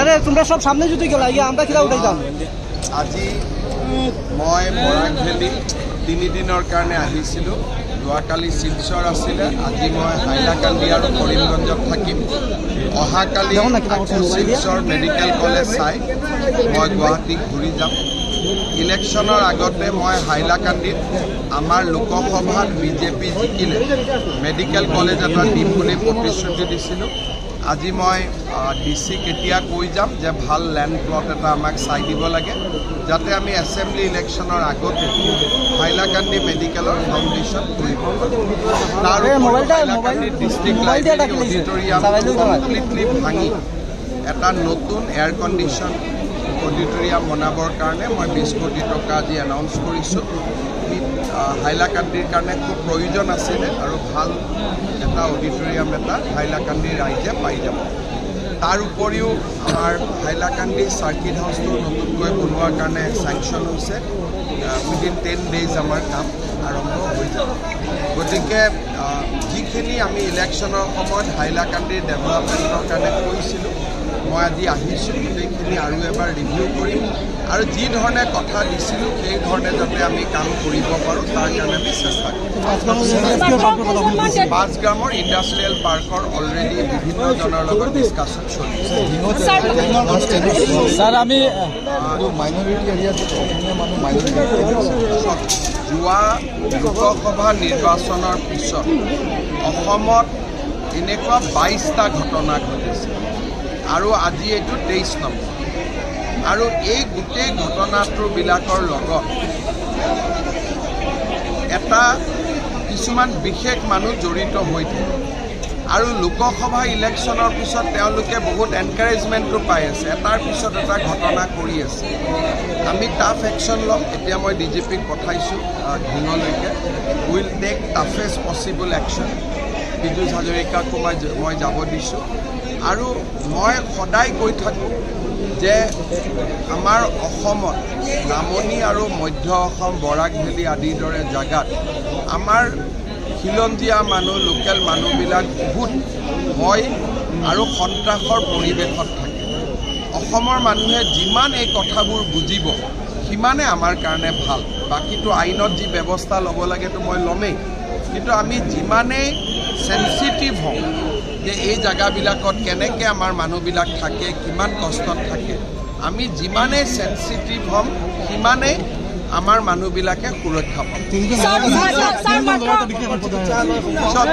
আরে তোমরা সব সামনে যদি গেলা ইয়া আমরা কিলা উঠাইতাম? আজি মই বৰাক ভেলী তিনিদিনৰ কাৰণে আহিছিলোঁ। যোৱাকালি শিলচৰ আছিলে আজি মই হাইলাকান্দি আৰু কৰিমগঞ্জত থাকিম। অহাকালি। শিলচৰ মেডিকেল কলেজ চাই মই গুৱাহাটী ঘূৰি যাম। ইলেকশ্যনৰ আগতে মই হাইলাকান্দিত আমাৰ লোকসভাত বিজেপি জিকিলে। মেডিকেল কলেজ এটা দিম বুলি প্ৰতিশ্ৰুতি দিছিলোঁ। আজি মই ডি চিক এতিয়া কৈ যাম যে ভালো লেণ্ড প্লট এটা আমাক চাই দিব লাগে যাতে আমি এছেম্বলি ইলেকশ্যনৰ আগতে হাইলাকান্দি মেডিকেলৰ ফাউণ্ডেশ্যন মোবাইলটা- Hailakandi district library auditorium completely ভাঙি এটা নতুন এয়াৰ কণ্ডিশ্যন অডিটৰিয়াম বনাবৰ কাৰণে মই বিছ কোটি টকা আজি এনাউন্স কৰিছোঁ। হাইলাকান্দিৰ কাৰণে খুব প্ৰয়োজন আছিলে আৰু ভালো এটা অডিটৰিয়াম এটা হাইলাকান্দিৰ ৰাইজে পাই যাব। তাৰ উপৰিও আমাৰ হাইলাকান্দি চাৰ্কিট হাউচটো নতুনকৈ বনোৱাৰ কাৰণে চেংচন হৈছে। উইদিন টেন ডেইজ আমাৰ কাম আৰম্ভ হৈ যাব। গতিকে যিখিনি আমি ইলেকশ্যনৰ সময়ত হাইলাকান্দিৰ ডেভেলপমেণ্টৰ কাৰণে কৈছিলোঁ মই আজি আহিছোঁ গোটেইখিনি আৰু এবাৰ ৰিভিউ কৰিম। আৰু যি ধৰণে কথা দিছিলোঁ সেই ধৰণে যাতে আমি কাম কৰিব পাৰোঁ তাৰ কাৰণে আমি চেষ্টা কৰিম। পাঁচগ্ৰামৰ ইণ্ডাষ্ট্ৰিয়েল পাৰ্কৰ অলৰেডি বিভিন্নজনৰ লগত ডিছকাশ্যন চলিছে স্যার আমি মাইনৰিটি এৰিয়াত অসমীয়া মানুহ মাইনৰিটি যোৱা লোকসভা নিৰ্বাচনৰ পিছত অসমত এনেকুৱা বাইছটা ঘটনা ঘটিছে। আৰু আজি এইটো তেইছ নম্বৰ। আৰু এই গোটেই ঘটনাটোবিলাকৰ লগত এটা কিছুমান বিশেষ মানুহ জড়িত হৈ থাকে। আৰু লোকসভা ইলেকশ্যনৰ পিছত তেওঁলোকে বহুত এনকাৰেজমেণ্টো পাই আছে। এটাৰ পিছত এটা ঘটনা কৰি আছে। আমি টাফ একশ্যন ল'ম এতিয়া মই ডি জি পিক পঠাইছোঁ আহ, ঢিঙলৈকে will take toughest possible action Piyush হাজৰিকাকো মই মই যাব দিছোঁ। আৰু মই সদায় কৈ থাকোঁ যে আমাৰ অসমত নামনি আৰু মধ্য অসম বৰাক ভেলী আদিৰ দৰে জেগাত আমাৰ খিলঞ্জীয়া মানুহ লোকেল মানুহবিলাক বহুত ভয় আৰু সন্ত্ৰাসৰ পৰিৱেশত থাকে। অসমৰ মানুহে যিমান এই কথাবোৰ বুজিব সিমানে আমাৰ কাৰণে ভাল। বাকীটো আইনত যি ব্যৱস্থা ল'ব লাগেতো মই ল'মেই। কিন্তু আমি যিমানেই চেঞ্চিটিভ হওঁ যে এই জেগাবিলাকত কেনেকৈ আমাৰ মানুহবিলাক থাকে কিমান কষ্টত থাকে। আমি যিমানেই চেঞ্চিটিভ হ'ম সিমানেই আমাৰ মানুহবিলাকে সুৰক্ষা পাম পিছত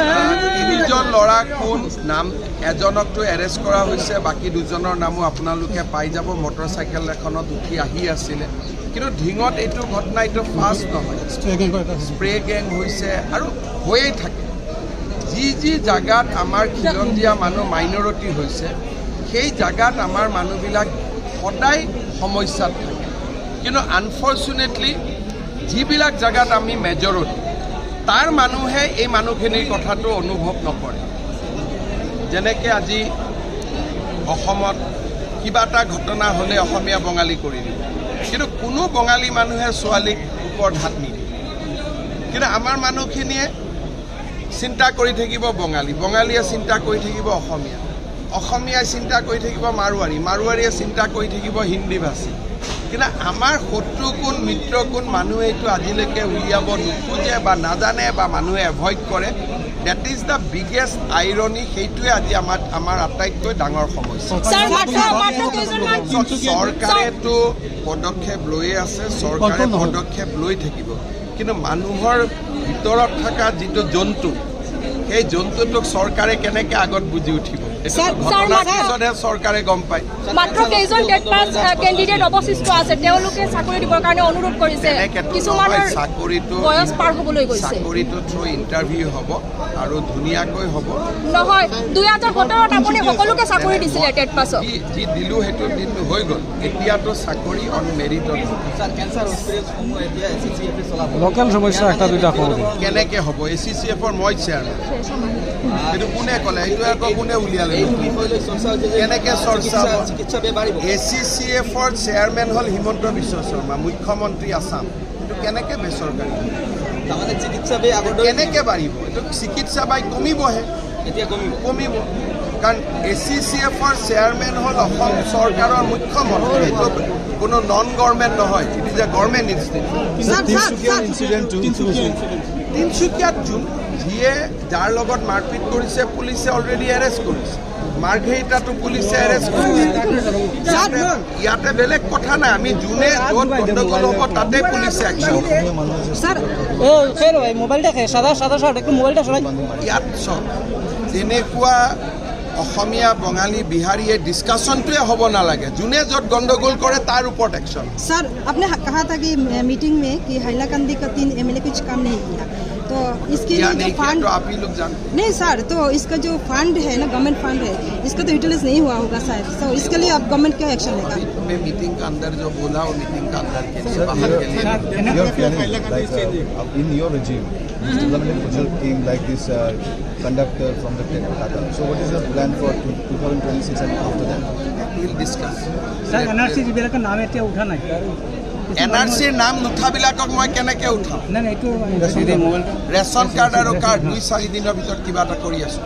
তিনিজন ল'ৰা কোন নাম? এজনকতো এৰেষ্ট কৰা হৈছে বাকী দুজনৰ নামো আপোনালোকে পাই যাব। মটৰ চাইকেল এখনত উঠি আহি আছিলে। কিন্তু ঢিঙত এইটো ঘটনা এইটো ফাৰ্ষ্ট নহয়। স্প্ৰে গেং হৈছে। আৰু হৈয়ে থাকে। যি যি জেগাত আমাৰ খিলঞ্জীয়া মানুহ মাইনৰিটি হৈছে, সেই জেগাত আমাৰ মানুহবিলাক সদায় সমস্যাত থাকে। কিন্তু আনফৰ্চুনেটলি যিবিলাক জেগাত আমি মেজৰিটি, তাৰ মানুহে এই মানুহখিনিৰ কথাটো অনুভৱ নকৰে। যেনেকৈ আজি অসমত কিবা এটা ঘটনা হ'লে অসমীয়া বঙালী কৰি দিব কিন্তু কোনো বঙালী মানুহে ছোৱালীক ওপৰত হাত নিদিয়ে। কিন্তু আমাৰ মানুহখিনিয়ে চিন্তা কৰি থাকিব বঙালী। বঙালীয়ে চিন্তা কৰি থাকিব অসমীয়া। অসমীয়াই চিন্তা কৰি থাকিব মাৰোৱাৰী। মাৰোৱাৰীয়ে চিন্তা কৰি থাকিব হিন্দী ভাষী কিন্তু আমাৰ শত্ৰু কোন মিত্ৰ কোন মানুহে এইটো আজিলৈকে উলিয়াব নোখোজে বা নাজানে বা মানুহে এভইড কৰে। That is the biggest irony সেইটোৱে আজি আমাৰ আমাৰ আটাইতকৈ ডাঙৰ সমস্যা। চৰকাৰেতো পদক্ষেপ লৈয়ে আছে চৰকাৰে পদক্ষেপ লৈ থাকিব। কিন্তু মানুহৰ ভিতৰত থকা যিটো জন্তু সেই জন্তুটোক চৰকাৰে কেনেকৈ আগত বুজি উঠিব? চৰকাৰে গম পায়। মাত্ৰ কেইজন টেট পাছ কেণ্ডিডেট অৱশিষ্ট আছে তেওঁলোকে চাকৰি দিবৰ কাৰণে অনুৰোধ কৰিছে। কিছুমানৰ চাকৰিটো বয়স পাৰ হ'বলৈ গৈছে। চাকৰিটো থ্ৰু ইণ্টাৰভিউ হ'ব আৰু ধুনীয়াকৈ হ'ব। নহয় দুই হাজাৰ সোতৰত আপুনি সকলোকে চাকৰি দিছিলে টেট পাছত। যি যি দিলোঁ সেইটো দিনটো হৈ গ'ল। এতিয়াতো চাকৰি অন মেৰিটত সমস্যা দুইটা কেনেকৈ হ'ব? এ চি চি এফৰ মই চেয়াৰমেন এইটো কোনে ক'লে? এইটো আকৌ কোনে উলিয়ালে? কেনেকৈ চৰ্চা এ চি চি এফৰ চেয়াৰমেন হ'ল হিমন্ত বিশ্ব শৰ্মা মুখ্যমন্ত্ৰী আছাম। এইটো কেনেকৈ বেচৰকাৰী? চিকিৎসা বে কেনেকৈ বাঢ়িব? এইটো চিকিৎসা বাই কমিবহে। এতিয়া কমিব। কমিব। কাৰণ এ চি চি এফৰ চেয়াৰমেন হ'ল অসম চৰকাৰৰ মুখ্যমন্ত্ৰী। এইটো কোনো নন গভৰ্ণমেণ্ট নহয় it is a government institute Tinsukia তিনিচুকীয়াত যোন যিয়ে যাৰ লগত মাৰপিট কৰিছে পুলিচে অলৰেডি এৰেষ্ট কৰিছে। মাৰ্ঘেৰিটাটো পুলিচে এৰেষ্ট কৰিছে। ইয়াতে- ইয়াতে বেলেগ কথা নাই। আমি যোনে য'ত গণ্ডগোল হ'ব তাতে পুলিচে একশ্যন ইয়াত চব তেনেকুৱা অসমীয়া বঙালী বিহাৰীয়ে ডিছকাশ্যনটোৱে হ'ব নালাগে। যোনে য'ত গণ্ডগোল কৰে, তাৰ ওপৰত একশ্যন ছাৰ আপুনি কাহা থাকি মিটিং মে কি হাইলাকান্দি কা তিন এম এল এ কুছ কাম নেহি কিয়া? तो इसके लिए जो फंड तो आप ही लोग जानते नहीं सर तो इसका जो फंड है ना गवर्नमेंट फंड है इसका तो यूटिलाइज नहीं हुआ होगा सर तो इसके लिए आप गवर्नमेंट क्या एक्शन लेगा? मैं मीटिंग का अंदर जो बोला वो मीटिंग का अंदर के लिए बाहर के लिए। योर फीलिंग अब इन योर रिजीम मतलब ने puzzle king like this conductor from the ten so what is your plan for 2026 and after that will discuss sir NRC जी मेरा का नाम है क्या उठाना नहीं। এন আৰ চিৰ নাম নুঠাবিলাকক মই কেনেকৈ উঠাম? ৰেচন কাৰ্ড আৰু কাৰ্ড দুই চাৰিদিনৰ ভিতৰত কিবা এটা কৰি আছোঁ।